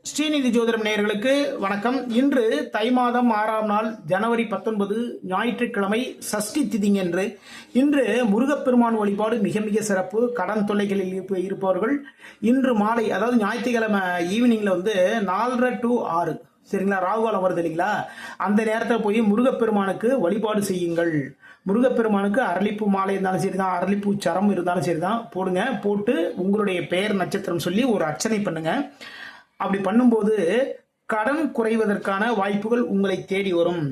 ஸ்ரீநிதி ஜோதிடம் நேயர்களுக்கு வணக்கம். இன்று தை மாதம் ஆறாம் நாள் ஜனவரி பத்தொன்பது ஞாயிற்றுக்கிழமை சஷ்டி திதிங்கன்று இன்று முருகப்பெருமான் வழிபாடு மிக மிக சிறப்பு. கடன் தொல்லைகளில் இருப்ப- இருப்பவர்கள் இன்று மாலை அதாவது ஞாயிற்றுக்கிழமை ஈவினிங்ல வந்து நாலரை டு ஆறு. சரிங்களா? ராகுகாலம் வருது இல்லைங்களா? அந்த நேரத்தில் போய் முருகப்பெருமானுக்கு வழிபாடு செய்யுங்கள். முருகப்பெருமானுக்கு அரளிப்பூ மாலை இருந்தாலும் சரிதான் அரளிப்பூ சரம் இருந்தாலும் சரிதான். போடுங்க போட்டு உங்களுடைய பெயர் நட்சத்திரம் சொல்லி ஒரு அர்ச்சனை பண்ணுங்க. அப்படி பண்ணும்போது கடன் குறைவதற்கான வாய்ப்புகள் உங்களை தேடி வரும்.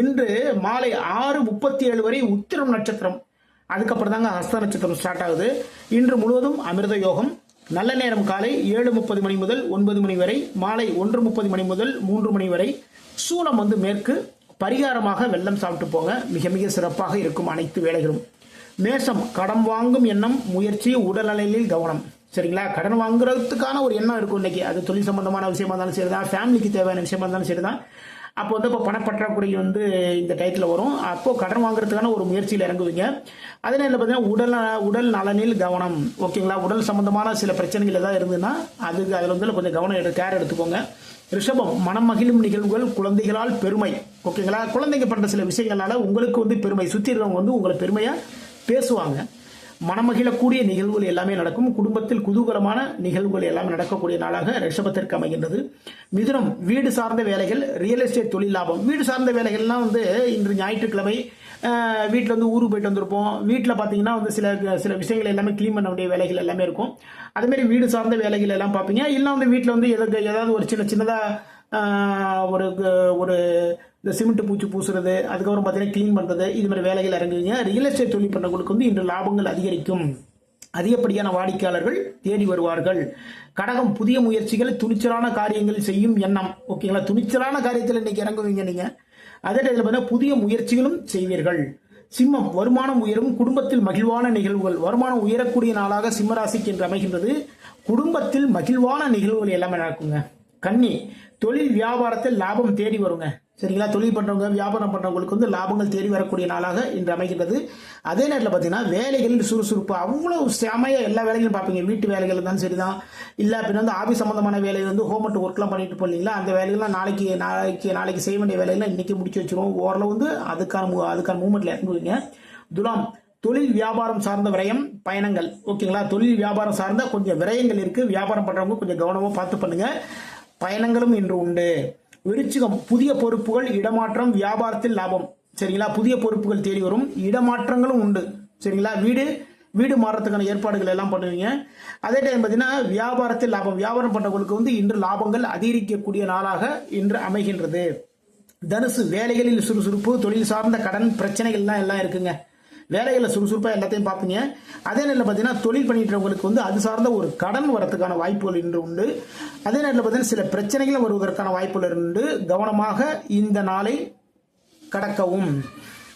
இன்று மாலை ஆறு முப்பத்தி ஏழு வரை உத்திரம் நட்சத்திரம். அதுக்கப்புறம் தாங்க ஹஸ்த நட்சத்திரம் ஸ்டார்ட் ஆகுது. இன்று முழுவதும் அமிர்த யோகம். நல்ல நேரம் காலை ஏழு முப்பது மணி முதல் ஒன்பது மணி வரை மாலை ஒன்று முப்பது மணி முதல் மூன்று மணி வரை. சூலம் வந்து மேற்கு. பரிகாரமாக வெள்ளம் சாப்பிட்டு போங்க. மிக மிக சிறப்பாக இருக்கும் அனைத்து வேலைகளும். மேஷம் கடன் வாங்கும் எண்ணம் முயற்சி உடல்நலையில் கவனம். சரிங்களா? கடன் வாங்குறதுக்கான ஒரு எண்ணம் இருக்கும் இன்னைக்கு. அது தொழில் சம்பந்தமான விஷயமா இருந்தாலும் சரி தான் ஃபேமிலிக்கு தேவையான விஷயமா இருந்தாலும் சரி தான் அப்போ வந்து இப்போ பணப்பற்றாக்குறை வந்து இந்த டயத்தில் வரும். அப்போ கடன் வாங்குறதுக்கான ஒரு முயற்சியில் இறங்குவீங்க. அதே என்ன பார்த்தீங்கன்னா உடல் நல- உடல் நலனில் கவனம். ஓகேங்களா? உடல் சம்பந்தமான சில பிரச்சனைகள் ஏதாவது இருந்ததுன்னா அதுக்கு அதில் வந்து கொஞ்சம் கவனம் எடு கேர் எடுத்துக்கோங்க. ரிஷபம் மனம் மகிழும் நிகழ்வுகள் குழந்தைகளால் பெருமை. ஓகேங்களா? குழந்தைங்க பண்ணுற சில விஷயங்களால உங்களுக்கு வந்து பெருமை. சுற்றி இருக்கிறவங்க வந்து உங்களை பெருமையாக பேசுவாங்க. மனமகிழக்கூடிய நிகழ்வுகள் எல்லாமே நடக்கும். குடும்பத்தில் குதூகலமான நிகழ்வுகள் எல்லாமே நடக்கக்கூடிய நாளாக ரிஷபத்திற்கு அமைகின்றது. மிதுனம் வீடு சார்ந்த வேலைகள் ரியல் எஸ்டேட் தொழில் லாபம். வீடு சார்ந்த வேலைகள்லாம் வந்து இன்று ஞாயிற்றுக்கிழமை வீட்டில் வந்து ஊருக்கு போயிட்டு வந்திருப்போம். வீட்டில் பார்த்தீங்கன்னா வந்து சில சில விஷயங்கள் எல்லாமே க்ளீன் பண்ண வேண்டிய வேலைகள் எல்லாமே இருக்கும். அதேமாரி வீடு சார்ந்த வேலைகள் எல்லாம் பார்ப்பீங்க இல்லை வந்து வீட்டில் வந்து எதாவது ஏதாவது ஒரு சின்ன சின்னதாக ஒரு ஒரு இந்த சிமெண்ட் பூச்சி பூசுறது அதுக்கப்புறம் பார்த்தீங்கன்னா க்ளீன் பண்ணுறது இது மாதிரி வேலைகள் இறங்குவீங்க. ரியல் எஸ்டேட் தொழில் பண்ணுறவங்களுக்கு வந்து இன்று லாபங்கள் அதிகரிக்கும். அதிகப்படியான வாடிக்கையாளர்கள் தேடி வருவார்கள். கடகம் புதிய முயற்சிகளை துணிச்சலான காரியங்கள் செய்யும் எண்ணம். ஓகேங்களா துணிச்சலான காரியத்தில் இன்னைக்கு இறங்குவீங்க நீங்கள் அதே டைத்தில் பார்த்தீங்கன்னா புதிய முயற்சிகளும் செய்வீர்கள். சிம்மம் வருமானம் உயரும் குடும்பத்தில் மகிழ்வான நிகழ்வுகள் வருமானம் உயரக்கூடிய நாளாக சிம்மராசிக்கு என்று அமைகின்றது. குடும்பத்தில் மகிழ்வான நிகழ்வுகள் எல்லாமே நடக்குங்க. கன்னி தொழில் வியாபாரத்தில் லாபம் தேடி வருங்க. சரிங்களா? தொழில் பண்ணுறவங்க வியாபாரம் பண்ணுறவங்களுக்கு வந்து லாபங்கள் தேடி வரக்கூடிய நாளாக இன்று அமைகின்றது. அதே நேரத்தில் பார்த்தீங்கன்னா வேலைகள் சுறுசுறுப்பு அவ்வளோ செமையாக எல்லா வேலைகளும் பார்ப்பீங்க வீட்டு வேலைகள் இருந்தாலும் சரி தான் இல்லை அப்படின்னா வந்து ஆபீஸ் சம்மந்தமான வேலை வந்து ஹோம் ஒர்க் ஒர்க்லாம் பண்ணிட்டு போனீங்களா? அந்த வேலைகள்லாம் நாளைக்கு நாளைக்கு நாளைக்கு செய்ய வேண்டிய வேலைகள்லாம் இன்றைக்கி முடிச்சு வச்சிருவோம். ஓரளவு வந்து அதுக்கான அதுக்கான மூமெண்ட்டில் இறந்துவீங்க துலாம் தொழில் வியாபாரம் சார்ந்த விரயம் பயணங்கள். ஓகேங்களா? தொழில் வியாபாரம் சார்ந்த கொஞ்சம் விரயங்கள் இருக்குது வியாபாரம் பண்ணுறவங்க கொஞ்சம் கவனமாக பார்த்து பண்ணுங்கள் பயணங்களும் இன்று உண்டு. விருச்சிகம் புதிய பொறுப்புகள் இடமாற்றம் வியாபாரத்தில் லாபம். சரிங்களா? புதிய பொறுப்புகள் தேடி வரும். இடமாற்றங்களும் உண்டு. சரிங்களா? வீடு வீடு மாறத்துக்கான ஏற்பாடுகள் எல்லாம் பண்ணுவீங்க. அதே டைம் பார்த்தீங்கன்னா வியாபாரத்தில் லாபம். வியாபாரம் பண்ணுறவங்களுக்கு வந்து இன்று லாபங்கள் அதிகரிக்கக்கூடிய நாளாக இன்று அமைகின்றது. தனுசு வேலைகளில் சுறுசுறுப்பு தொழில் சார்ந்த கடன் பிரச்சனைகள்லாம் எல்லாம் இருக்குங்க. வேலைகளில் சுறுசுறுப்பாக எல்லாத்தையும் பார்ப்பீங்க. அதே நேரத்தில் பார்த்தீங்கன்னா தொழில் பண்ணிட்டுறவங்களுக்கு வந்து அது சார்ந்த ஒரு கடன் வரத்துக்கான வாய்ப்புகள் இன்று உண்டு. அதே நேரத்தில் பார்த்தீங்கன்னா சில பிரச்சனைகள் வருவதற்கான வாய்ப்புகள் உண்டு. கவனமாக இந்த நாளை கடக்கவும்.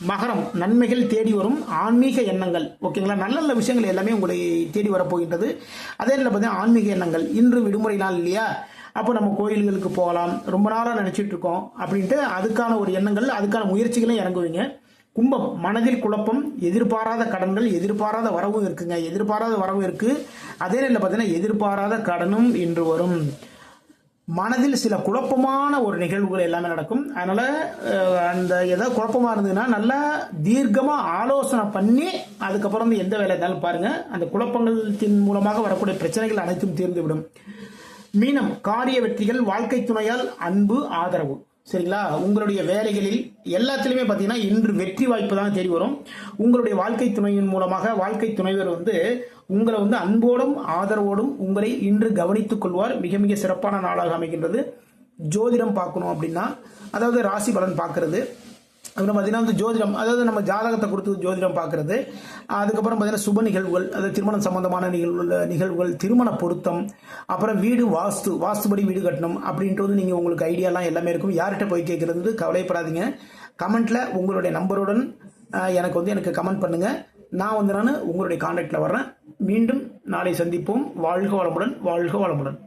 மகரம் நன்மைகள் தேடி வரும் ஆன்மீக எண்ணங்கள். ஓகேங்களா? நல்ல நல்ல விஷயங்கள் எல்லாமே உங்களை தேடி வரப்போகின்றது. அதே நேரத்தில் பார்த்தீங்கன்னா ஆன்மீக எண்ணங்கள். இன்று விடுமுறை நாள் இல்லையா? அப்போ நம்ம கோயில்களுக்கு போகலாம். ரொம்ப நாளாக நினச்சிட்டு இருக்கோம். அப்படின்ட்டு அதுக்கான ஒரு எண்ணங்கள் அதுக்கான முயற்சிகளையும் இறங்குவீங்க. கும்பம் மனதில் குழப்பம் எதிர்பாராத கடன்கள் எதிர்பாராத வரவும் இருக்குங்க. எதிர்பாராத வரவும் இருக்கு. அதே நேரில் பார்த்தீங்கன்னா எதிர்பாராத கடனும் இன்று வரும். மனதில் சில குழப்பமான ஒரு நிகழ்வுகள் எல்லாமே நடக்கும். அதனால அந்த ஏதாவது குழப்பமா இருந்ததுன்னா நல்லா தீர்க்கமா ஆலோசனை பண்ணி அதுக்கப்புறம் வந்து எந்த வேலை இருந்தாலும் பாருங்க. அந்த குழப்பங்களின் மூலமாக வரக்கூடிய பிரச்சனைகள் அனைத்தும் தீர்ந்துவிடும். மீனம் காரிய வெற்றிகள் வாழ்க்கை துணையால் அன்பு ஆதரவு. சரிங்களா? உங்களுடைய வேலைகளில் எல்லாத்துலேயுமே பார்த்தீங்கன்னா இன்று வெற்றி வாய்ப்பு தான் தேடி வரும். உங்களுடைய வாழ்க்கை துணையின் மூலமாக வாழ்க்கை துணைவர் வந்து உங்களை வந்து அன்போடும் ஆதரவோடும் உங்களை இன்று கவனித்துக் கொள்வார். மிக மிக சிறப்பான நாளாக அமைகின்றது. ஜோதிடம் பார்க்கணும் அப்படின்னா அதாவது ராசி பலன் பார்க்கறது. அப்புறம் பார்த்தீங்கன்னா வந்து ஜோதிடம் அதாவது நம்ம ஜாதகத்தை கொடுத்து ஜோதிடம் பார்க்குறது. அதுக்கப்புறம் பார்த்தீங்கன்னா சுப நிகழ்வுகள் அதாவது திருமணம் சம்பந்தமான நிகழ்வுகள் நிகழ்வுகள் திருமண பொருத்தம் அப்புறம் வீடு வாஸ்து வாஸ்துபடி வீடு கட்டணும் அப்படின்றது நீங்கள் உங்களுக்கு ஐடியாலாம் எல்லாமே இருக்கும். யார்கிட்ட போய் கேட்குறது கவலைப்படாதீங்க. கமெண்ட்டில் உங்களுடைய நம்பருடன் எனக்கு வந்து எனக்கு கமெண்ட் பண்ணுங்கள் நான் வந்து நான் உங்களுடைய காண்டாக்டில் வர்றேன். மீண்டும் நாளை சந்திப்போம். வாழ்க வளமுடன் வாழ்க வளமுடன்.